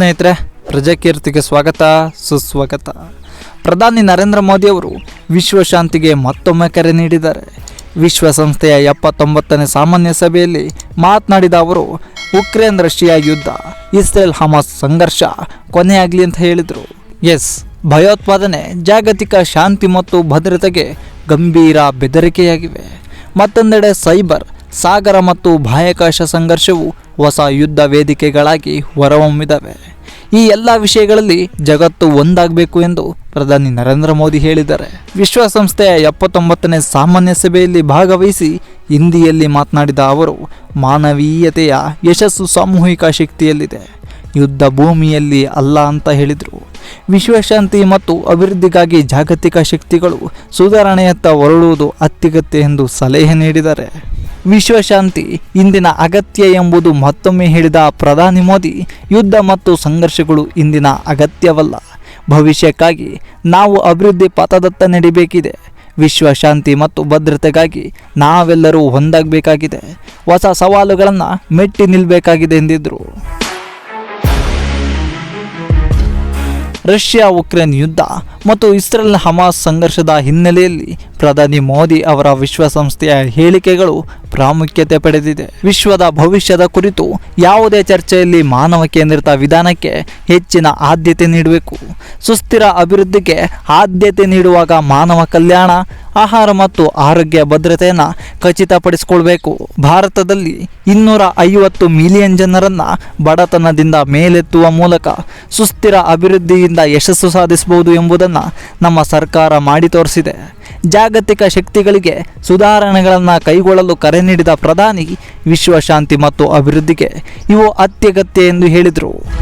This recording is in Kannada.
ಸ್ನೇಹಿತರೆ, ಪ್ರಜಾಕೀರ್ತಿಗೆ ಸ್ವಾಗತ, ಸುಸ್ವಾಗತ. ಪ್ರಧಾನಿ ನರೇಂದ್ರ ಮೋದಿಯವರು ವಿಶ್ವಶಾಂತಿಗೆ ಮತ್ತೊಮ್ಮೆ ಕರೆ ನೀಡಿದ್ದಾರೆ. ವಿಶ್ವಸಂಸ್ಥೆಯ ಎಪ್ಪತ್ತೊಂಬತ್ತನೇ ಸಾಮಾನ್ಯ ಸಭೆಯಲ್ಲಿ ಮಾತನಾಡಿದ ಅವರು, ಉಕ್ರೇನ್ ರಷ್ಯಾ ಯುದ್ಧ, ಇಸ್ರೇಲ್ ಹಮಾಸ್ ಸಂಘರ್ಷ ಕೊನೆಯಾಗಲಿ ಅಂತ ಹೇಳಿದರು. ಎಸ್, ಭಯೋತ್ಪಾದನೆ, ಜಾಗತಿಕ ಶಾಂತಿ ಮತ್ತು ಭದ್ರತೆಗೆ ಗಂಭೀರ ಬೆದರಿಕೆಯಾಗಿವೆ. ಮತ್ತೊಂದೆಡೆ ಸೈಬರ್, ಸಾಗರ ಮತ್ತು ಬಾಹ್ಯಾಕಾಶ ಸಂಘರ್ಷವು ಹೊಸ ಯುದ್ಧ ವೇದಿಕೆಗಳಾಗಿ ಹೊರಹೊಮ್ಮಿದವೆ. ಈ ಎಲ್ಲ ವಿಷಯಗಳಲ್ಲಿ ಜಗತ್ತು ಒಂದಾಗಬೇಕು ಎಂದು ಪ್ರಧಾನಿ ನರೇಂದ್ರ ಮೋದಿ ಹೇಳಿದ್ದಾರೆ. ವಿಶ್ವಸಂಸ್ಥೆಯ ಎಪ್ಪತ್ತೊಂಬತ್ತನೇ ಸಾಮಾನ್ಯ ಸಭೆಯಲ್ಲಿ ಭಾಗವಹಿಸಿ ಹಿಂದಿಯಲ್ಲಿ ಮಾತನಾಡಿದ ಅವರು, ಮಾನವೀಯತೆಯ ಯಶಸ್ಸು ಸಾಮೂಹಿಕ ಶಕ್ತಿಯಲ್ಲಿದೆ. ಯುದ್ಧ ಭೂಮಿಯಲ್ಲಿ ಅಲ್ಲ ಅಂತ ಹೇಳಿದರು. ವಿಶ್ವಶಾಂತಿ ಮತ್ತು ಅಭಿವೃದ್ಧಿಗಾಗಿ ಜಾಗತಿಕ ಶಕ್ತಿಗಳು ಸುಧಾರಣೆಯತ್ತ ಹೊರಡುವುದು ಅತ್ಯಗತ್ಯ ಎಂದು ಸಲಹೆ ನೀಡಿದ್ದಾರೆ. ವಿಶ್ವಶಾಂತಿ, ಇಂದಿನ ಅಗತ್ಯ ಎಂಬುದು ಮತ್ತೊಮ್ಮೆ ಹೇಳಿದ ಪ್ರಧಾನಿ ಮೋದಿ, ಯುದ್ಧ ಮತ್ತು ಸಂಘರ್ಷಗಳು ಇಂದಿನ ಅಗತ್ಯವಲ್ಲ. ಭವಿಷ್ಯಕ್ಕಾಗಿ ನಾವು ಅಭಿವೃದ್ಧಿ ಪಥದತ್ತ ನಡಿಬೇಕಿದೆ. ವಿಶ್ವಶಾಂತಿ ಮತ್ತು ಭದ್ರತೆಗಾಗಿ ನಾವೆಲ್ಲರೂ ಒಂದಾಗಬೇಕಾಗಿದೆ. ಹೊಸ ಸವಾಲುಗಳನ್ನು ಮೆಟ್ಟಿ ನಿಲ್ಲಬೇಕಾಗಿದೆ ಎಂದಿದ್ದರು ರಷ್ಯಾ ಉಕ್ರೇನ್ ಯುದ್ಧ ಮತ್ತು ಇಸ್ರೇಲ್ ಹಮಾಸ್ ಸಂಘರ್ಷದ ಹಿನ್ನೆಲೆಯಲ್ಲಿ ಪ್ರಧಾನಿ ಮೋದಿ ಅವರ ವಿಶ್ವಸಂಸ್ಥೆಯ ಹೇಳಿಕೆಗಳು ಪ್ರಾಮುಖ್ಯತೆ ಪಡೆದಿದೆ. ವಿಶ್ವದ ಭವಿಷ್ಯದ ಕುರಿತು ಯಾವುದೇ ಚರ್ಚೆಯಲ್ಲಿ ಮಾನವ ಕೇಂದ್ರಿತ ವಿಧಾನಕ್ಕೆ ಹೆಚ್ಚಿನ ಆದ್ಯತೆ ನೀಡಬೇಕು. ಸುಸ್ಥಿರ ಅಭಿವೃದ್ಧಿಗೆ ಆದ್ಯತೆ ನೀಡುವಾಗ ಮಾನವ ಕಲ್ಯಾಣ, ಆಹಾರ ಮತ್ತು ಆರೋಗ್ಯ ಭದ್ರತೆಯನ್ನು ಖಚಿತಪಡಿಸಿಕೊಳ್ಬೇಕು. ಭಾರತದಲ್ಲಿ ಇನ್ನೂರ ಐವತ್ತು ಮಿಲಿಯನ್ ಜನರನ್ನು ಬಡತನದಿಂದ ಮೇಲೆತ್ತುವ ಮೂಲಕ ಸುಸ್ಥಿರ ಅಭಿವೃದ್ಧಿಯಿಂದ ಯಶಸ್ಸು ಸಾಧಿಸಬಹುದು ಎಂಬುದನ್ನು ನಮ್ಮ ಸರ್ಕಾರ ಮಾಡಿ ತೋರಿಸಿದೆ. ಜಾಗತಿಕ ಶಕ್ತಿಗಳಿಗೆ ಸುಧಾರಣೆಗಳನ್ನು ಕೈಗೊಳ್ಳಲು ಕರೆ ನೀಡಿದ ಪ್ರಧಾನಿ ವಿಶ್ವಶಾಂತಿ ಮತ್ತು ಅಭಿವೃದ್ಧಿಗೆ ಇವು ಅತ್ಯಗತ್ಯ ಎಂದು ಹೇಳಿದರು.